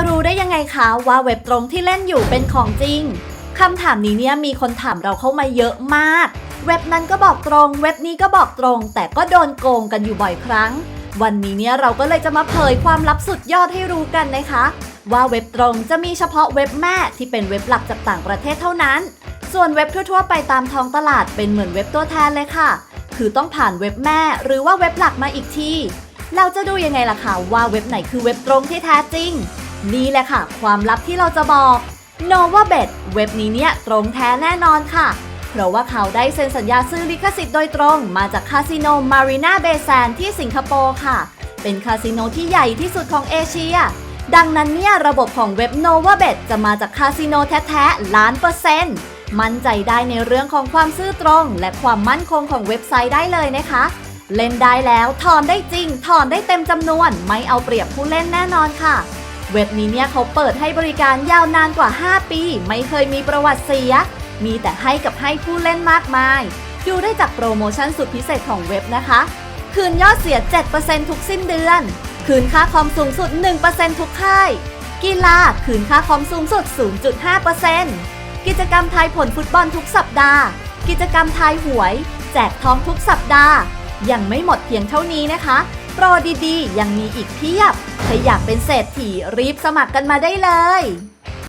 จะรู้ได้ยังไงคะว่าเว็บตรงที่เล่นอยู่เป็นของจริงคำถามนี้เนี่ยมีคนถามเราเข้ามาเยอะมาก เว็บนั้นก็บอกตรง เว็บนี้ก็บอกตรง แต่ก็โดนโกงกันอยู่บ่อยครั้ง วันนี้เนี่ยเราก็เลยจะมาเผยความลับสุดยอดให้รู้กันนะคะ ว่าเว็บตรงจะมีเฉพาะเว็บแม่ที่เป็นเว็บหลักจากต่างประเทศเท่านั้น ส่วนเว็บทั่วๆ ไปตามท้องตลาดเป็นเหมือนเว็บตัวแทนเลยค่ะ คือต้องผ่านเว็บแม่ หรือว่าเว็บหลักมาอีกทีเราจะดูยังไงล่ะคะว่าเว็บไหนคือเว็บตรงที่แท้จริง นี่แหละค่ะ ความลับที่เราจะบอก NovaBet เว็บนี้เนี่ยตรงแท้แน่นอนค่ะ เพราะว่าเขาได้เซ็นสัญญาซื้อลิขสิทธิ์โดยตรงมาจากคาสิโน Marina Bay s a n d ที่สิงคโปร์ค่ะ เป็นคาสิโนที่ใหญ่ที่สุดของเอเชีย ดังนั้นเนี่ยระบบของเว็บ NovaBet จะมาจากคาสิโนแท้ๆล้านเปอร์เซ็นต์มั่นใจได้ในเรื่องของความซื่อตรง และความมั่นคงของเว็บไซต์ได้เลยนะคะ เล่นได้แล้วถอนได้จริงถอนได้เต็มจำนวน ไม่เอาเปรียบผู้เล่นแน่นอนค่ะ เว็บนี้เนี่ยเขาเปิดให้บริการยาวนานกว่า 5 ปี ไม่เคยมีประวัติเสีย มีแต่ให้กับให้ผู้เล่นมากมาย ดูได้จากโปรโมชั่นสุดพิเศษของเว็บนะคะ คืนยอดเสีย 7%ทุกสิ้นเดือน คืนค่าคอมสูงสุด 1%ทุกค่าย กีฬาคืนค่าคอมสูงสุด 0.5%กิจกรรมทายผลฟุตบอลทุกสัปดาห์ กิจกรรมทายหวย แจกทองทุกสัปดาห์ ยังไม่หมดเพียงเท่านี้นะคะ ปรดีๆ ยังมีอีกเพียบถ้าอยากเป็นเศรษฐีรีบสมัครกันมาได้เลย